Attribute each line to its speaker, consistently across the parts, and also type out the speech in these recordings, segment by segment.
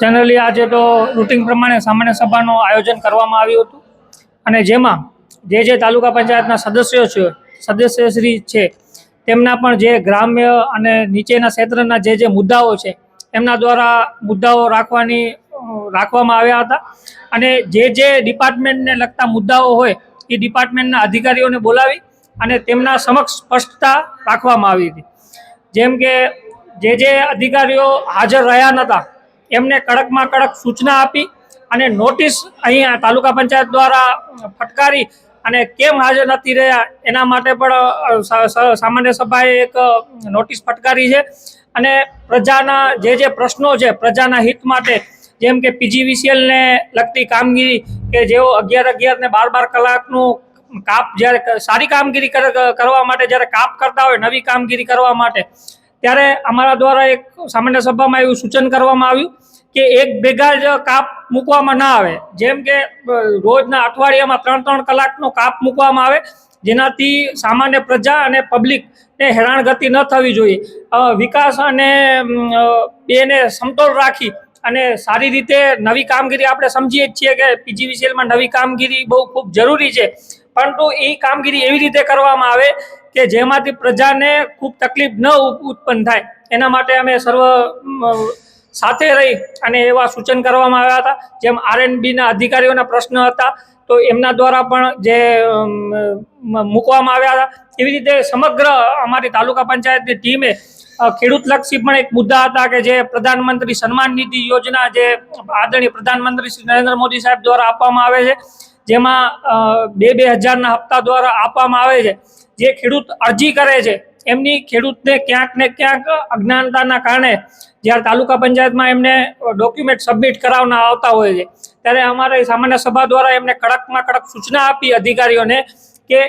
Speaker 1: Generally આજે તો routine પ્રમાણે સામાન્ય સભાનું આયોજન કરવામાં આવ્યું હતું. અને જેમાં જે જે તાલુકા પંચાયતના સદસ્યો છે સદસ્યશ્રી છે, તેમના પણ જે ગ્રામ્ય અને નીચેના ક્ષેત્રના જે જે મુદ્દાઓ છે, એમના દ્વારા મુદ્દાઓ રાખવાની, રાખવામાં આવ્યા હતા. અને જે જે ડિપાર્ટમેન્ટને લગતા મુદ્દાઓ હોય, એ ડિપાર્ટમેન્ટના અધિકારીઓને બોલાવી અને તેમના સમક્ષ સ્પષ્ટતા રાખવામાં આવી હતી. જેમ કે જે જે અધિકારીઓ હાજર રહ્યા નહોતા એમને કડકમાં કડક સૂચના આપી અને નોટિસ અહીંયા તાલુકા પંચાયત દ્વારા ફટકારી અને કેમ હાજર નથી રહ્યા એના માટે પણ સામાન્ય સભાએ એક નોટિસ ફટકારી છે. અને પ્રજાના જે જે પ્રશ્નો છે પ્રજાના હિત માટે, જેમ કે પીજીવીસીએલને લગતી કામગીરી કે જેઓ અગિયાર અગિયાર ને બાર બાર કલાકનું કાપ જ્યારે સારી કામગીરી કર- કરવા માટે જ્યારે કાપ કરતા હોય નવી કામગીરી કરવા માટે ત્યારે અમારા દ્વારા એક સામાન્ય સભામાં એવું સૂચન કરવામાં આવ્યું કે એક ભેગા જ કાપ મૂકવામાં ના આવે. જેમ કે રોજના અઠવાડિયામાં ત્રણ ત્રણ કલાકનો કાપ મૂકવામાં આવે, જેનાથી સામાન્ય પ્રજા અને પબ્લિકને હેરાનગતિ ન થવી જોઈએ. વિકાસ અને બેને સમતોલ રાખી અને સારી રીતે નવી કામગીરી આપણે સમજીએ જ છીએ કે પીજીવીસીએલમાં નવી કામગીરી બહુ ખૂબ જરૂરી છે. પરંતુ એ કામગીરી એવી રીતે કરવામાં આવે કે જેમાંથી પ્રજાને ખૂબ તકલીફ ન ઉત્પન્ન થાય. એના માટે અમે સર્વ સાથે રહી અને એવા સૂચન કરવામાં આવ્યા હતા. જેમ આરએનબીના અધિકારીઓના પ્રશ્ન હતા, તો એમના દ્વારા પણ જે મૂકવામાં આવ્યા હતા. એવી રીતે સમગ્ર અમારી તાલુકા પંચાયતની ટીમે ખેડૂતલક્ષી પણ એક મુદ્દા હતા કે જે પ્રધાનમંત્રી સન્માન નિધિ યોજના જે આદરણીય પ્રધાનમંત્રી શ્રી નરેન્દ્ર મોદી સાહેબ દ્વારા આપવામાં આવે છે, જેમાં બે બે હજારના હપ્તા દ્વારા આપવામાં આવે છે. જે ખેડૂત અરજી કરે છે, એમની ખેડૂતને ક્યાંક ને ક્યાંક અજ્ઞાનતાના કારણે જ્યારે તાલુકા પંચાયતમાં એમને ડોક્યુમેન્ટ સબમિટ કરાવના આવતા હોય છે, ત્યારે અમારે સામાન્ય સભા દ્વારા એમને કડકમાં કડક સૂચના આપી અધિકારીઓને કે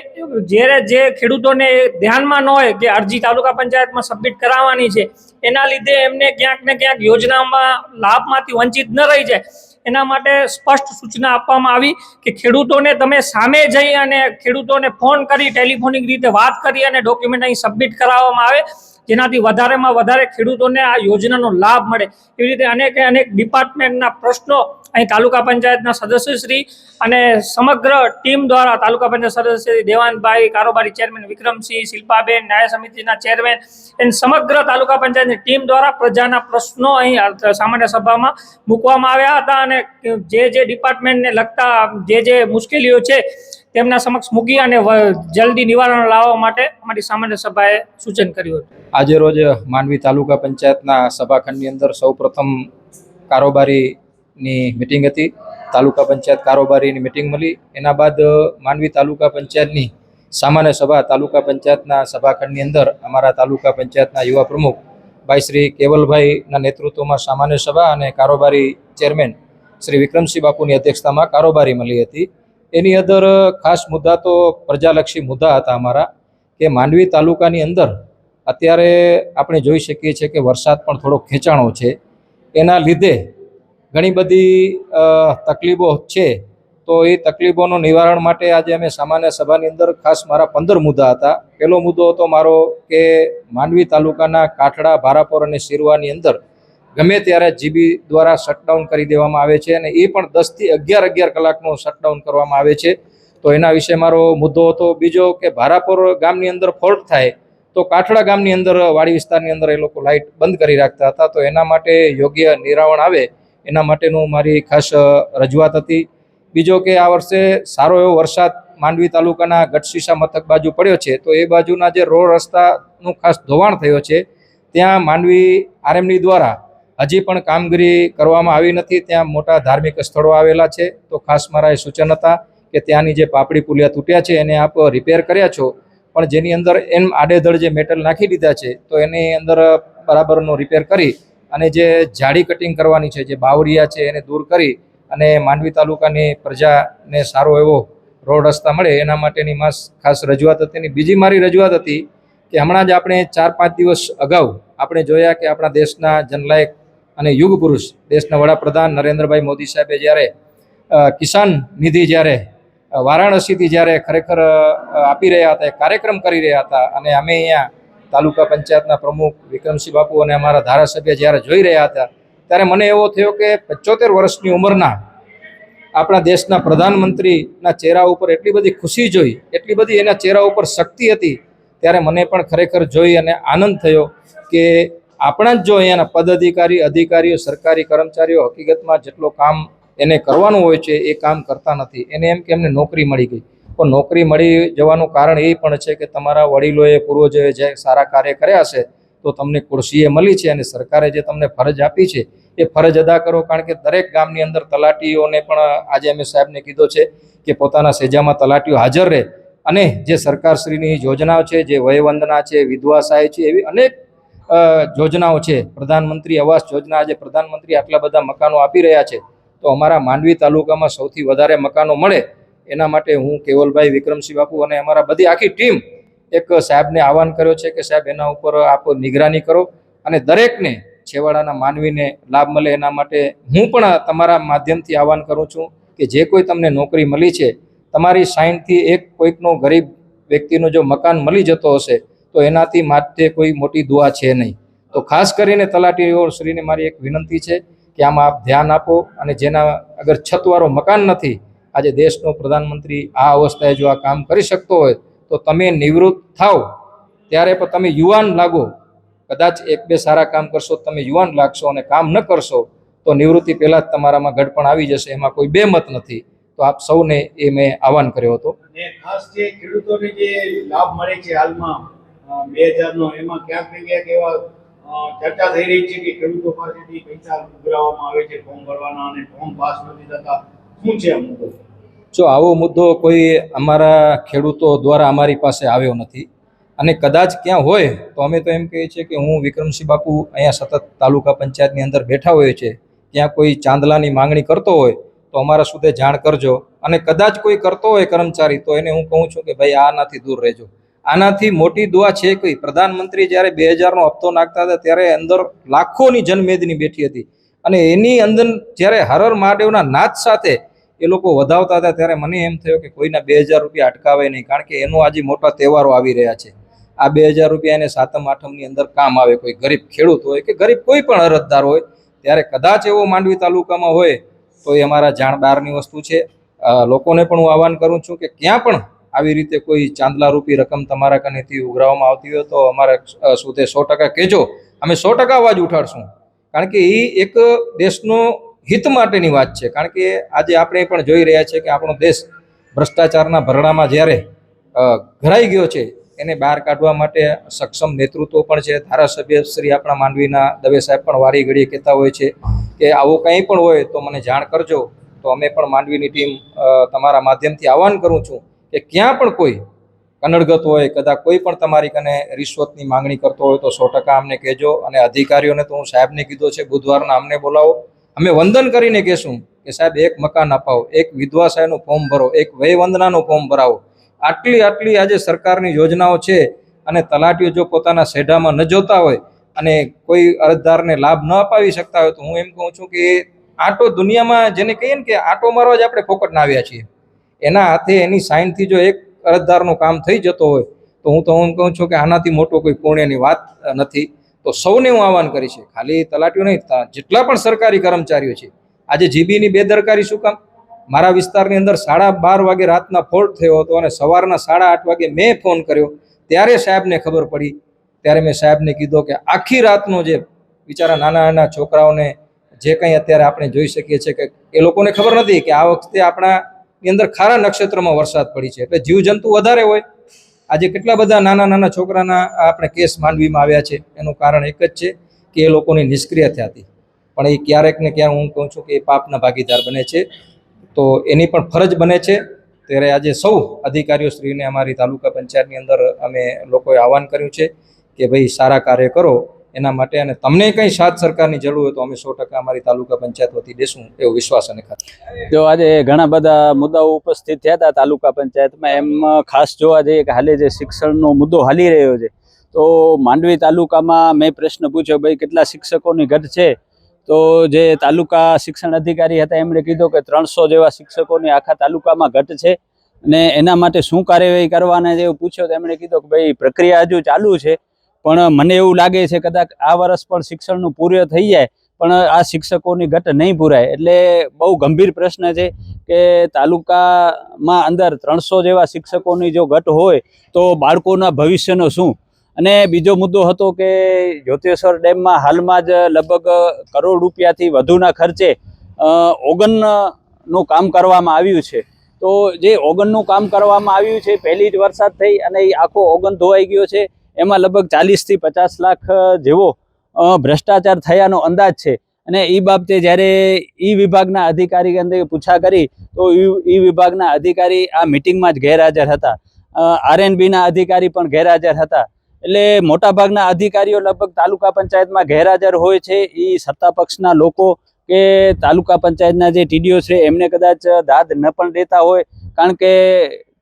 Speaker 1: જ્યારે જે ખેડૂતોને ધ્યાનમાં ન હોય કે અરજી તાલુકા પંચાયતમાં સબમિટ કરાવવાની છે, એના લીધે એમને ક્યાંક ને ક્યાંક યોજનામાં લાભમાંથી વંચિત ન રહી જાય. એના માટે સ્પષ્ટ સૂચના આપવામાં આવી કે ખેડૂતોને તમે સામે જઈ અને ખેડૂતોને ફોન કરી ટેલિફોનિક રીતે વાત કરી અને ડોક્યુમેન્ટ અહીં સબમિટ કરાવવામાં આવે. જેનાથી વધારેમાં વધારે ખેડૂતોને આ યોજનાનો લાભ મળે. એવી રીતે અનેકે અનેક ડિપાર્ટમેન્ટના પ્રશ્નો અહીં તાલુકા પંચાયતના સદસ્યશ્રી અને સમગ્ર ટીમ દ્વારા તાલુકા પંચાયત સદસ્યશ્રી દેવાનભાઈ કારોબારી ચેરમેન વિક્રમસિંહ, શિલ્પાબેન, ન્યાય સમિતિના ચેરમેન એમ સમગ્ર તાલુકા પંચાયતની ટીમ દ્વારા પ્રજાના પ્રશ્નો અહીં સામાન્ય સભામાં મૂકવામાં આવ્યા હતા અને જે જે ડિપાર્ટમેન્ટને લગતા જે જે મુશ્કેલીઓ છે તેમના સમક્ષ મૂકી અને જલ્દી નિવારણ લાવવા માટે અમારી સામાન્ય સભાએ સૂચન કર્યું હતું.
Speaker 2: આજે રોજ માંડવી તાલુકા પંચાયતના સભાખંડની અંદર સૌપ્રથમ કારોબારીની મિટિંગ હતી. તાલુકા પંચાયત કારોબારીની મિટિંગ મળી. એના બાદ માંડવી તાલુકા પંચાયતની સામાન્ય સભા તાલુકા પંચાયતના સભાખંડની અંદર અમારા તાલુકા પંચાયતના યુવા પ્રમુખ ભાઈ શ્રી કેવલભાઈના નેતૃત્વમાં સામાન્ય સભા અને કારોબારી ચેરમેન શ્રી વિક્રમસિંહ બાપુની અધ્યક્ષતામાં કારોબારી મળી હતી. એની અંદર ખાસ મુદ્દા તો પ્રજાલક્ષી મુદ્દા હતા અમારા, કે માંડવી તાલુકાની અંદર અત્યારે આપણે જોઈ શકીએ છીએ કે વરસાદ પણ થોડો ખેંચાણો છે. એના લીધે ઘણી બધી તકલીફો છે. તો એ તકલીફોનું નિવારણ માટે આજે અમે સામાન્ય સભાની અંદર ખાસ મારા પંદર મુદ્દા હતા. પહેલો મુદ્દો હતો મારો કે માંડવી તાલુકાના કાઠડા, ભારાપોર અને શિરવાની અંદર ગમે ત્યારે જીબી દ્વારા શટડાઉન કરી દેવામાં આવે છે અને એ પણ દસથી અગિયાર અગિયાર કલાકનું શટડાઉન કરવામાં આવે છે. તો એના વિશે મારો મુદ્દો હતો. બીજો કે ભારાપોર ગામની અંદર ફોલ્ટ થાય તો કાઠડા ગામની અંદર, વાડી વિસ્તારની અંદર એ લોકો લાઇટ બંધ કરી રાખતા હતા. તો એના માટે યોગ્ય નિરાવણ આવે એના માટેનું મારી ખાસ રજૂઆત હતી. બીજો કે આ વર્ષે સારો એવો વરસાદ માંડવી તાલુકાના ગઢશીસા મથક બાજુ પડ્યો છે, તો એ બાજુના જે રોડ રસ્તાનું ખાસ ધોવાણ થયો છે, ત્યાં માંડવી આરએમડી દ્વારા હજી પણ કામગીરી કરવામાં આવી નથી. ત્યાં મોટા ધાર્મિક સ્થળો આવેલા છે. તો ખાસ મારા એ સૂચન હતા કે ત્યાંની જે પાપડી પુલિયા તૂટ્યા છે, એને આપ રિપેર કર્યા છો. પણ જેની અંદર એમ આડેધડ જે મેટલ નાખી દીધા છે, તો એની અંદર બરાબરનું રિપેર કરી અને જે જાડી કટિંગ કરવાની છે, જે બાવરિયા છે, એને દૂર કરી અને માંડવી તાલુકાની પ્રજાને સારો એવો રોડ રસ્તા મળે. એના માટેની માસ ખાસ રજૂઆત હતી અને બીજી મારી રજૂઆત હતી કે હમણાં જ આપણે ચાર પાંચ દિવસ અગાઉ આપણે જોયા કે આપણા દેશના જનલાયક અને યુગ પુરુષ દેશના વડાપ્રધાન નરેન્દ્રભાઈ મોદી સાહેબે જ્યારે કિસાન નિધિ જ્યારે વારાણસીથી જ્યારે ખરેખર આપી રહ્યા હતા કાર્યક્રમ કરી રહ્યા હતા અને અમે અહીંયા તાલુકા પંચાયતના પ્રમુખ વિક્રમસિંહ બાપુ અને અમારા ધારાસભ્ય જ્યારે જોઈ રહ્યા હતા, ત્યારે મને એવો થયો કે પચોતેર વર્ષની ઉંમરના આપણા દેશના પ્રધાનમંત્રીના ચહેરા ઉપર એટલી બધી ખુશી જોઈ, એટલી બધી એના ચહેરા ઉપર શક્તિ હતી, ત્યારે મને પણ ખરેખર જોઈ અને આનંદ થયો કે આપણા જ જો અહીંયાના પદ અધિકારી અધિકારીઓ, સરકારી કર્મચારીઓ હકીકતમાં જેટલો કામ એને કરવાનું હોય છે, એ કામ કરતા નથી. એને એમ કે એમને નોકરી મળી ગઈ. પણ નોકરી મળી જવાનું કારણ એ પણ છે કે તમારા વડીલોએ, પૂર્વજોએ જે સારા કાર્ય કર્યા છે, તો તમને ખુરશીએ મળી છે અને સરકારે જે તમને ફરજ આપી છે, એ ફરજ અદા કરો. કારણ કે દરેક ગામની અંદર તલાટીઓને પણ આજે અમે સાહેબને કીધો છે કે પોતાના સેજામાં તલાટીઓ હાજર રહે. અને જે સરકારશ્રીની યોજનાઓ છે, જે વયવંદના છે વિધવા સહાય છે, એવી અનેક યોજનાઓ છે. પ્રધાનમંત્રી આવાસ યોજના આજે પ્રધાનમંત્રી આટલા બધા મકાનો આપી રહ્યા છે. તો અમારા માંડવી તાલુકામાં સૌથી વધારે મકાનો મળે એના માટે હું કેવલભાઈ વિક્રમસિંહ બાપુ અને અમારા બધી આખી ટીમ એક સાહેબને આહવાન કર્યો છે કે સાહેબ એના ઉપર આપ નિગરાની કરો અને દરેકને છેવાડાના માનવીને લાભ મળે એના માટે હું પણ તમારા માધ્યમથી આહવાન કરું છું કે જે કોઈ તમને નોકરી મળી છે, તમારી સાઇનથી એક કોઈકનો ગરીબ વ્યક્તિનો જો મકાન મળી જતો હશે તો એનાથી માટે કોઈ મોટી દુઆ છે નહીં. તો ખાસ કરીને તલાટીઓ શ્રીને મારી એક વિનંતી છે કે આમાં આપ ધ્યાન આપો અને જેના અગર છતવાળો મકાન નથી, આજે દેશનો પ્રધાનમંત્રી આ અવસ્થાએ જો આ કામ કરી શકતો હોય, તો તમે નિવૃત્ત થાવ ત્યારે પણ તમે યુવાન લાગો. કદાચ એક બે સારા કામ કરશો તમે યુવાન લાગશો અને કામ ન કરશો, તો નિવૃત્તિ પહેલાં જ તમારામાં ગડપણ આવી જશે, એમાં કોઈ બે મત નથી. તો આપ સૌને એ મેં આહવાન કર્યો હતો.
Speaker 3: ખાસ જે ખેડૂતોને જે લાભ મળે છે હાલમાં બે હજારનો, એમાં ક્યાંક ને ક્યાંક એવા ચર્ચા થઈ રહી છે કે ખેડૂતો પાસેથી પૈસા ઉઘરાવવામાં આવે છે, ફોર્મ ભરવાના અને ફોર્મ પાસ નથી થતા શું છે આ મુદ્દો?
Speaker 2: જો આવો મુદ્દો કોઈ અમારા ખેડૂતો દ્વારા અમારી પાસે આવ્યો નથી અને કદાચ ક્યાં હોય, તો અમે તો એમ કહીએ છીએ કે હું વિક્રમસિંહ બાપુ અહીંયા સતત તાલુકા પંચાયતની અંદર બેઠા હોય છે, ત્યાં કોઈ ચાંદલાની માંગણી કરતો હોય, તો અમારા સુધી જાણ કરજો. અને કદાચ કોઈ કરતો હોય કર્મચારી, તો એને હું કહું છું કે ભાઈ આનાથી દૂર રહેજો. આનાથી મોટી દુઆ છે કઈ પ્રધાનમંત્રી જ્યારે બે હજારનો હપ્તો નાખતા હતા ત્યારે અંદર લાખોની જનમેદની બેઠી હતી. અને એની અંદર જ્યારે હરર મહાદેવના નાચ સાથે એ લોકો વધાવતા હતા ત્યારે મને એમ થયો કે કોઈના બે હજાર રૂપિયા અટકાવે નહીં, કારણ કે એનો આજે મોટા તહેવારો આવી રહ્યા છે. આ બે હજાર રૂપિયા એને સાતમ, આઠમની અંદર કામ આવે, કોઈ ગરીબ ખેડૂત હોય કે ગરીબ કોઈ પણ અરજદાર હોય, ત્યારે કદાચ એવો માંડવી તાલુકામાં હોય તો એ અમારા જાણ બહારની વસ્તુ છે. લોકોને પણ હું આહવાન કરું છું કે ક્યાં પણ આવી રીતે કોઈ ચાંદલા રૂપી રકમ તમારા કનેથી ઉઘરાવવામાં આવતી હોય તો અમારા સુધે સો ટકા કહેજો. અમે સો ટકા અવાજ ઉઠાડશું. કારણ કે એ એક દેશનો હિત માટેની વાત છે. કારણ કે આજે આપણે પણ જોઈ રહ્યા છીએ કે આપણો દેશ ભ્રષ્ટાચારના ભરડામાં જ્યારે ઘરાઈ ગયો છે, એને બહાર કાઢવા માટે સક્ષમ નેતૃત્વ પણ છે. ધારાસભ્ય શ્રી આપણા માંડવીના દવે સાહેબ પણ વારી ઘડીએ કહેતા હોય છે કે આવું કંઈ પણ હોય તો મને જાણ કરજો. તો અમે પણ માંડવીની ટીમ તમારા માધ્યમથી આહવાન કરું છું. કે ક્યાં પણ કોઈ કનડગત હોય, કદાચ કોઈ પણ તમારી કને રિશ્વતની માંગણી કરતો હોય તો સો ટકા અમને કહેજો અને અધિકારીઓને તો હું સાહેબને કીધો છે, બુધવારના અમને બોલાવો. અમે વંદન કરીને કહેશું કે સાહેબ, એક મકાન અપાવો, એક વિધવા ફોર્મ ભરો, એક વયવંદનાનું ફોર્મ ભરાવો. આટલી આટલી આજે સરકારની યોજનાઓ છે અને તલાટીઓ જો પોતાના સેઢામાં ન જોતા હોય અને કોઈ અરજદારને લાભ ન અપાવી શકતા હોય તો હું એમ કહું છું કે આટો દુનિયામાં જેને કહીએ ને કે આટો મારવા જ આપણે ફોકટના આવ્યા છીએ. એના હાથે એની સાઇનથી જો એક અરજદારનું કામ થઈ જતો હોય, તો હું તો હું કહું છું કે આનાથી મોટો કોઈ પુણ્યની વાત નથી. તો સૌને હું આહવાન કરી છે, ખાલી તલાટીઓ નહીં જેટલા પણ સરકારી કર્મચારીઓ છે, આજે જીબીની બેદરકારી શું કામ? મારા વિસ્તારની અંદર સાડા બાર વાગે રાતના ફોલ્ટ થયો હતો અને સવારના સાડા આઠ વાગે મેં ફોન કર્યો. ત્યારે સાહેબને ખબર પડી. ત્યારે મેં સાહેબને કીધો કે આખી રાતનો જે બિચારા નાના નાના છોકરાઓને જે કંઈ અત્યારે આપણે જોઈ શકીએ છીએ કે એ લોકોને ખબર નથી કે આ વખતે આપણા ની અંદર ખારા નક્ષત્રમાં વરસાદ પડી છે. એટલે જીવજંતુ વધારે હોય. આજે કેટલા બધા નાના નાના છોકરાના આપણે કેસ માંડવીમાં આવ્યા છે. એનું કારણ એક જ છે કે એ લોકોની નિષ્ક્રિયતા હતી પણ એ ક્યારેક ને ક્યારેક હું કહું છું કે એ પાપના ભાગીદાર બને છે. તો એની પણ ફરજ બને છે. ત્યારે આજે સૌ અધિકારીઓ શ્રીને અમારી તાલુકા પંચાયતની અંદર અમે લોકોએ આહવાન કર્યું છે કે ભાઈ સારા કાર્ય કરો. એના માટે અને તમને કંઈ સાથ સરકારની જરૂર હોય તો અમે સો ટકા અમારી તાલુકા પંચાયત વતી દેશું એવો વિશ્વાસ અને
Speaker 4: જો આજે ઘણા બધા મુદ્દાઓ ઉપસ્થિત થયા હતા તાલુકા પંચાયતમાં, એમ ખાસ જોવા જઈએ કે હાલે જે શિક્ષણનો મુદ્દો હાલી રહ્યો છે, તો માંડવી તાલુકામાં મેં પ્રશ્ન પૂછ્યો, ભાઈ, કેટલા શિક્ષકોની ઘટ છે? તો જે તાલુકા શિક્ષણ અધિકારી હતા, એમણે કીધું કે ત્રણસો જેવા શિક્ષકોની આખા તાલુકામાં ઘટ છે અને એના માટે શું કાર્યવાહી કરવાના જેવું પૂછ્યો, તો એમણે કીધું કે, ભાઈ, પ્રક્રિયા હજુ ચાલુ છે પણ મને એવું લાગે છે કદાચ આ વર્ષ પણ શિક્ષણનું પૂર્ણ થઈ જાય, પણ આ શિક્ષકોની ઘટ નહીં પૂરાય. એટલે બહુ ગંભીર પ્રશ્ન છે કે તાલુકામાં અંદર ત્રણસો જેવા શિક્ષકોની જો ઘટ હોય, તો બાળકોના ભવિષ્યનો શું? અને બીજો મુદ્દો હતો કે જ્યોતેશ્વર ડેમમાં હાલમાં જ લગભગ કરોડ રૂપિયાથી વધુના ખર્ચે ઓગનનું કામ કરવામાં આવ્યું છે. તો જે ઓગનનું કામ કરવામાં આવ્યું છે, પહેલી જ વરસાદ થઈ અને એ આખો ઓગન ધોવાઈ ગયો છે. એમાં લગભગ ચાલીસથી પચાસ લાખ જેવો ભ્રષ્ટાચાર થયાનો અંદાજ છે. અને એ બાબતે જ્યારે ઈ વિભાગના અધિકારી અંદર પૂછા કરી, તો ઈ વિભાગના અધિકારી આ મિટિંગમાં જ ગેરહાજર હતા. આરએનબીના અધિકારી પણ ગેરહાજર હતા. એટલે મોટાભાગના અધિકારીઓ લગભગ તાલુકા પંચાયતમાં ગેરહાજર હોય છે. એ સત્તા પક્ષના લોકો કે તાલુકા પંચાયતના જે ટીડીઓ છે, એમને કદાચ દાદ ન પણ દેતા હોય. કારણ કે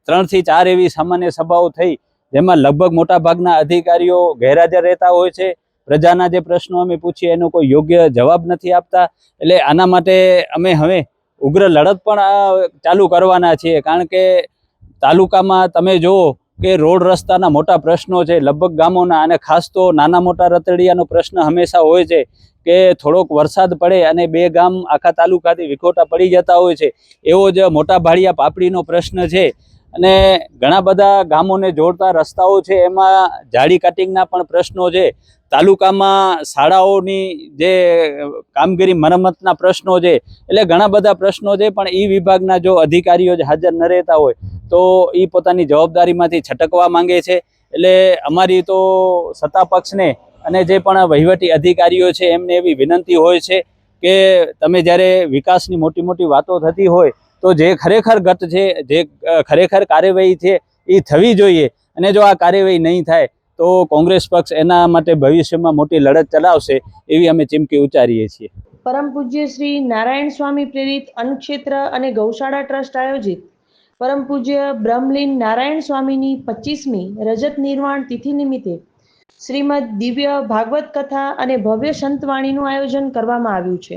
Speaker 4: ત્રણથી ચાર એવી સામાન્ય સભાઓ થઈ જેમાં લગભગ મોટાભાગના અધિકારીઓ ગેરહાજર રહેતા હોય છે. પ્રજાના જે પ્રશ્નો અમે પૂછીએ, એનો કોઈ યોગ્ય જવાબ નથી આપતા. એટલે આના માટે અમે હવે ઉગ્ર લડત પણ ચાલુ કરવાના છીએ. કારણ કે તાલુકામાં તમે જુઓ કે રોડ રસ્તાના મોટા પ્રશ્નો છે. લગભગ ગામોના અને ખાસ તો નાના મોટા રતડિયાનો પ્રશ્ન હંમેશા હોય છે કે થોડોક વરસાદ પડે અને બે ગામ આખા તાલુકાથી વિખોટા પડી જતા હોય છે. એવો જ મોટા ભાડિયા પાપડીનો પ્રશ્ન છે. અને ઘણા બધા ગામોને જોડતા રસ્તાઓ છે, એમાં જાડી કટિંગના પણ પ્રશ્નો છે, તાલુકામાં શાળાઓની જે કામગીરી મરમ્મતના પ્રશ્નો છે, એટલે ઘણા બધા પ્રશ્નો છે, પણ એ વિભાગના જો અધિકારીઓ જ હાજર ન રહેતા હોય, તો એ પોતાની જવાબદારીમાંથી છટકવા માંગે છે, એટલે અમારી તો સત્તા પક્ષને અને જે પણ વહીવટી અધિકારીઓ છે, એમને એવી વિનંતી હોય છે કે તમે જ્યારે વિકાસની મોટી મોટી વાતો થતી હોય તો જે ખરેખર ગત છે, જે ખરેખર કાર્યવાહી છે, એ થવી જોઈએ. અને જો આ કાર્યવાહી નહીં થાય, તો કોંગ્રેસ પક્ષ એના માટે ભવિષ્યમાં મોટી લડત ચલાવશે એવી અમે ચીમકી ઉચ્ચારીએ છીએ.
Speaker 5: પરમ પૂજ્ય શ્રી નારાયણ સ્વામી પ્રેરિત અન્નક્ષેત્ર અને ગૌશાળા ટ્રસ્ટ આયોજિત. પરમ પૂજ્ય બ્રહ્મલીન નારાયણ સ્વામીની પચીસમી રજત નિર્વાણ તિથિ નિમિત્તે શ્રીમદ દિવ્ય ભાગવત કથા અને ભવ્ય સંતવાણીનું આયોજન કરવામાં આવ્યું છે.